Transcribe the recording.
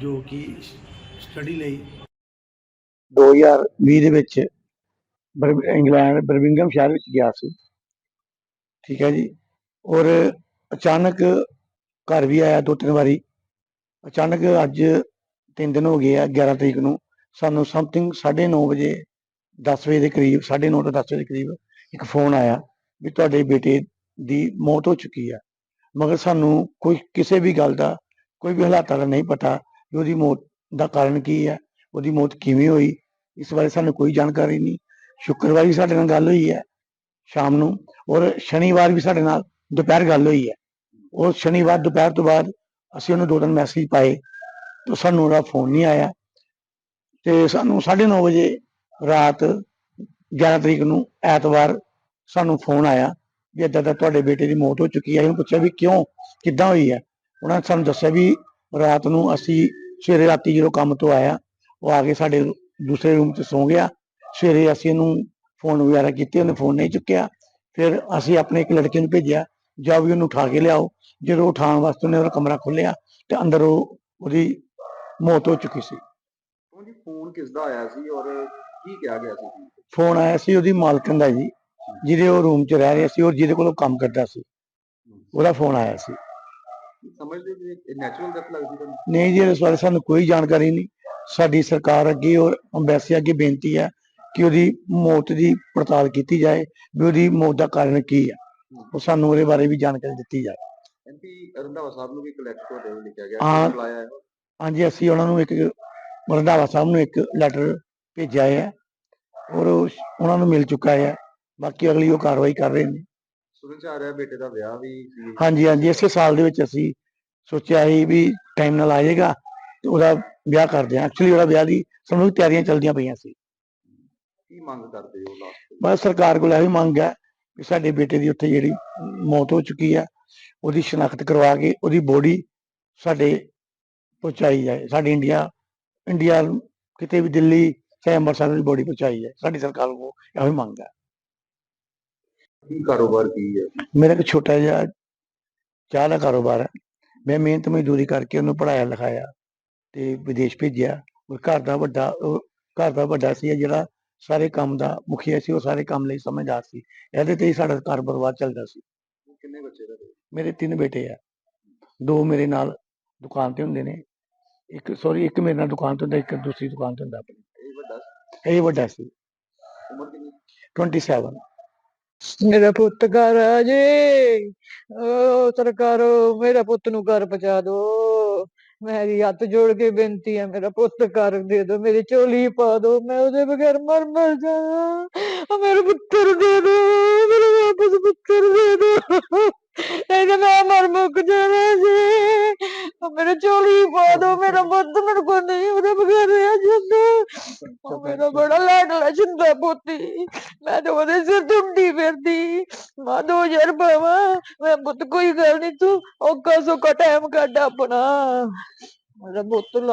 ਜੋ ਕਿ ਸਟੱਡੀ ਲਈ 2020 ਦੇ ਵਿੱਚ ਇੰਗਲੈਂਡ ਬਰਮਿੰਗਮ ਸ਼ਹਿਰ ਵਿੱਚ ਗਿਆ ਸੀ। ਠੀਕ ਹੈ ਜੀ। ਔਰ ਅਚਾਨਕ ਘਰ ਵੀ ਆਇਆ ਦੋ ਤਿੰਨ ਵਾਰੀ। ਅਚਾਨਕ ਅੱਜ ਤਿੰਨ ਦਿਨ ਹੋ ਗਏ ਆ 11 ਤਰੀਕ ਨੂੰ। ਸਾਨੂੰ ਸਮਥਿੰਗ 9:30 ਵਜੇ 10 ਵਜੇ ਦੇ ਕਰੀਬ 9:30 ਤੋਂ 10 ਵਜੇ ਦੇ ਕਰੀਬ ਇੱਕ ਫੋਨ ਆਇਆ ਵੀ ਤੁਹਾਡੇ ਬੇਟੇ ਦੀ ਮੌਤ ਹੋ ਚੁੱਕੀ ਹੈ ਮਗਰ ਸਾਨੂੰ ਕੋਈ ਕਿਸੇ ਵੀ ਗੱਲ ਦਾ ਕੋਈ ਵੀ ਹਾਲਾਤਾਂ ਦਾ ਨਹੀਂ ਪਤਾ ਵੀ ਉਹਦੀ ਮੌਤ ਦਾ ਕਾਰਨ ਕੀ ਹੈ, ਉਹਦੀ ਮੌਤ ਕਿਵੇਂ ਹੋਈ, ਇਸ ਬਾਰੇ ਸਾਨੂੰ ਕੋਈ ਜਾਣਕਾਰੀ ਨਹੀਂ। ਸ਼ੁੱਕਰਵਾਰ ਵੀ ਸਾਡੇ ਨਾਲ ਗੱਲ ਹੋਈ ਹੈ ਸ਼ਾਮ ਨੂੰ ਔਰ ਸ਼ਨੀਵਾਰ ਵੀ ਸਾਡੇ ਨਾਲ ਦੁਪਹਿਰ ਗੱਲ ਹੋਈ ਹੈ। ਉਹ ਸ਼ਨੀਵਾਰ ਦੁਪਹਿਰ ਤੋਂ ਬਾਅਦ ਅਸੀਂ ਉਹਨੂੰ ਦੋ ਦਿਨ ਮੈਸੇਜ ਪਾਏ ਤਾਂ ਸਾਨੂੰ ਉਹਦਾ ਫੋਨ ਨਹੀਂ ਆਇਆ ਤੇ ਸਾਨੂੰ 9:30 ਵਜੇ ਰਾਤ 11 ਤਰੀਕ ਨੂੰ ਐਤਵਾਰ ਸਾਨੂੰ ਫੋਨ ਆਇਆ ਵੀ ਏਦਾਂ ਦਾ ਤੁਹਾਡੇ ਬੇਟੇ ਦੀ ਮੌਤ ਹੋ ਚੁੱਕੀ ਹੈ। ਇਹਨੂੰ ਪੁੱਛਿਆ ਵੀ ਕਿਉਂ, ਕਿੱਦਾਂ ਹੋਈ ਹੈ? ਉਹਨਾਂ ਨੇ ਸਾਨੂੰ ਦੱਸਿਆ ਵੀ ਰਾਤ ਨੂੰ ਅਸੀਂ ਸਵੇਰੇ ਰਾਤੀ ਜਦੋਂ ਕੰਮ ਤੋਂ ਆਇਆ ਉਹ ਆ ਕੇ ਸਾਡੇ ਦੂਸਰੇ ਰੂਮ 'ਚ ਸੌਂ ਗਿਆ। ਸਵੇਰੇ ਅਸੀਂ ਇਹਨੂੰ ਫੋਨ ਵਗੈਰਾ ਕੀਤੇ ਉਹਨੇ ਫੋਨ ਨਹੀਂ ਚੁੱਕਿਆ। ਫਿਰ ਅਸੀਂ ਆਪਣੇ ਇੱਕ ਲੜਕੇ ਨੂੰ ਭੇਜਿਆ ਜਾ ਵੀ ਉਹਨੂੰ ਉਠਾ ਕੇ ਲਿਆਓ। ਜਦੋਂ ਉਠਾਉਣ ਵਾਸਤੇ ਉਹਨੇ ਉਹਦਾ ਕਮਰਾ ਖੋਲ੍ਹਿਆ ਤੇ ਅੰਦਰ ਉਹ ਉਹਦੀ ਮੌਤ ਹੋ ਚੁੱਕੀ ਸੀ। ਉਹਦੀ ਫੋਨ ਕਿਸ ਦਾ ਆਇਆ ਸੀ ਔਰ ਕੀ ਕਿਹਾ ਗਿਆ ਸੀ? ਫੋਨ ਆਇਆ ਸੀ ਉਹਦੀ ਮਾਲਕਨ ਦਾ ਜੀ ਜਿਹਦੇ ਉਹ ਰੂਮ 'ਚ ਰਹਿ ਰਿਹਾ ਸੀ ਔਰ ਜਿਹਦੇ ਕੋਲ ਉਹ ਕੰਮ ਕਰਦਾ ਸੀ। ਉਹਦਾ ਫੋਨ ਆਇਆ ਸੀ। ਸਮਝਦੇ ਜੀ? ਇਹ ਨੈਚੁਰਲ ਡੈਥ ਲੱਗਦੀ ਤੁਹਾਨੂੰ? ਨਹੀਂ ਜੀ ਇਸ ਬਾਰੇ ਸਾਨੂੰ ਕੋਈ ਜਾਣਕਾਰੀ ਨਹੀਂ। ਸਾਡੀ ਸਰਕਾਰ ਅੱਗੇ ਔਰ ਅੰਬੈਸੀ ਅੱਗੇ ਬੇਨਤੀ ਹੈ ਕਿ ਉਹਦੀ ਮੌਤ ਦੀ ਪੜਤਾਲ ਕੀਤੀ ਜਾਏ ਵੀ ਉਹਦੀ ਮੌਤ ਦਾ ਕਾਰਨ ਕੀ ਹੈ। ਉਹ ਸਾਨੂੰ ਉਹਦੇ ਬਾਰੇ ਵੀ ਜਾਣਕਾਰੀ ਦਿੱਤੀ ਜਾਏ। ਐਮਪੀ ਰੰਧਾਵਾ ਸਾਹਿਬ ਨੂੰ ਵੀ ਕਲੈਕਟ ਤੁਹਾਡੇ ਵੱਲੋਂ ਲਿਖਿਆ ਗਿਆ ਹਾਂ। ਕੀ ਬੁਲਾਇਆ ਹੈ। ਹਾਂਜੀ ਅਸੀਂ ਉਹਨਾਂ ਨੂੰ ਇੱਕ ਰੰਧਾਵਾ ਸਾਹਿਬ ਨੂੰ ਇੱਕ ਲੈਟਰ ਭੇਜਿਆ ਹੈ ਔਰ ਉਹ ਉਹਨਾਂ ਨੂੰ ਮਿਲ ਚੁੱਕਾ ਹੈ। ਬਾਕੀ ਅਗਲੀ ਉਹ ਕਾਰਵਾਈ ਕਰ ਰਹੇ ਨੇ। ਸੁਣਨ ਚ ਆ ਰਿਹਾ ਬੇਟੇ ਦਾ ਵਿਆਹ ਵੀ ਸੀ। ਹਾਂਜੀ ਹਾਂਜੀ ਇਸੇ ਸਾਲ ਦੇ ਵਿੱਚ ਅਸੀਂ ਸੋਚਿਆ ਸੀ ਵੀ ਟਾਈਮ ਨਾਲ ਆ ਜਾਏਗਾ ਤੇ ਉਹਦਾ ਵਿਆਹ ਕਰਦੇ ਹਾਂ। ਐਕਚੁਅਲੀ ਉਹਦਾ ਵਿਆਹ ਦੀ ਸਾਨੂੰ ਵੀ ਤਿਆਰੀਆਂ ਚੱਲਦੀਆਂ ਪਈਆਂ ਸੀ। ਕੀ ਮੰਗ ਕਰਦੇ ਹੋ ਲਾਸਟ ਬਸ ਸਰਕਾਰ ਕੋਲ ਇਹੋ ਮੰਗ ਹੈ ਕਿ ਸਾਡੇ ਬੇਟੇ ਦੀ ਉੱਥੇ ਜਿਹੜੀ ਮੌਤ ਹੋ ਚੁੱਕੀ ਹੈ ਉਹਦੀ ਸ਼ਨਾਖਤ ਕਰਵਾ ਕੇ ਉਹਦੀ ਬੋਡੀ ਸਾਡੇ ਪਹੁੰਚਾਈ ਜਾਏ। ਸਾਡੇ ਇੰਡੀਆ ਇੰਡੀਆ ਕਿਤੇ ਵੀ ਦਿੱਲੀ ਚਾਹੇ ਅੰਮ੍ਰਿਤਸਰ ਦੀ ਬੋਡੀ ਪਹੁੰਚਾਈ ਜਾਏ। ਸਾਡੀ ਸਰਕਾਰ ਕੋਲ ਇਹੋ ਹੀ ਮੰਗ ਹੈ। ਕੀ ਕਾਰੋਬਾਰ ਕੀ ਹੈ? ਮੇਰਾ ਇੱਕ ਛੋਟਾ ਜਿਹਾ ਚਾਹ ਦਾ ਕਾਰੋਬਾਰ ਹੈ। ਮੈਂ ਮਿਹਨਤ ਮਜ਼ਦੂਰੀ ਕਰਕੇ ਉਹਨੂੰ ਪੜਾਇਆ ਲਿਖਾਇਆ ਤੇ ਵਿਦੇਸ਼ ਭੇਜਿਆ। ਉਹ ਘਰ ਦਾ ਵੱਡਾ ਘਰ ਦਾ ਵੱਡਾ ਸੀ ਜਿਹੜਾ ਸਾਰੇ ਕੰਮ ਦਾ ਮੁਖੀਆ ਸੀ ਉਹ ਸਾਰੇ ਕੰਮ ਲਈ ਸਮਝਦਾਰ ਸੀ। ਇਹਦੇ ਤੇ ਹੀ ਸਾਡਾ ਘਰ ਬਰਬਾਦ ਚੱਲਦਾ ਸੀ। ਕਿੰਨੇ ਬੱਚੇ ਦਾ ਮੇਰੇ ਤਿੰਨ ਬੇਟੇ ਆ। ਦੋ ਮੇਰੇ ਨਾਲ ਦੁਕਾਨ ਤੇ ਹੁੰਦੇ ਨੇ। ਇੱਕ ਸੌਰੀ ਇੱਕ ਮੇਰੇ ਨਾਲ ਦੁਕਾਨ ਤੇ ਹੁੰਦਾ ਇੱਕ ਦੂਸਰੀ ਦੁਕਾਨ ਤੇ ਹੁੰਦਾ ਆਪਣੀ। ਇਹ ਵੱਡਾ ਸੀ। ਇਹ ਵੱਡਾ ਸੀ। ਉਮਰ ਕਿੰਨੀ? 27 ਮੇਰਾ ਪੁੱਤ ਘਰ ਆ ਜੇ। ਓ ਸਰਕਾਰੋ ਮੇਰਾ ਪੁੱਤ ਨੂੰ ਘਰ ਪਹੁੰਚਾ ਦਿਓ ਮੇਰੀ ਹੱਥ ਜੋੜ ਕੇ ਬੇਨਤੀ ਹੈ ਮੇਰਾ ਪੁੱਤ ਘਰ ਦੇ ਦਿਓ ਮੇਰੀ ਝੋਲੀ ਪਾ ਦਿਓ ਮੈਂ ਉਹਦੇ ਬਗੈਰ ਮਰ ਮਰ ਜਾਵਾਂ। ਮੇਰਾ ਪੁੱਤਰ ਦੇ ਦਿਓ ਮੇਰਾ ਵਾਪਸ ਪੁੱਤਰ ਦੇ ਦਿਓ ਇਹਦੇ ਮੈਂ ਮਰ ਮੁੱਕ ਜਾਣਾ ਜੀ। ਓ ਮੇਰੀ ਝੋਲੀ ਪਾ ਦਿਓ ਮੇਰਾ ਪੁੱਤ ਮੇਰੇ ਕੋਲ ਨਹੀਂ ਉਹਦੇ ਬਗੈਰ ਰਹਿ ਜਾਂਦਾ। ਮੇਰਾ ਬੜਾ ਲਾਡਲਾ ਜਿੰਦਾ ਮੈਂ ਤਾਂ ਉਹਦੇ ਸਿਰ ਟੁੰਡੀ ਫਿਰਦੀ। ਮਾਂ ਦੋ ਹਜ਼ਾਰ ਪਾਵਾਂ ਮੈਂ ਪੁੱਤ ਕੋਈ ਗੱਲ ਨਹੀਂ ਤੂੰ ਔਖਾ ਸੋਕਾ ਟਾਈਮ ਕੱਢ ਆਪਣਾ। ਮੇਰਾ ਪੁੱਤ ਲਾ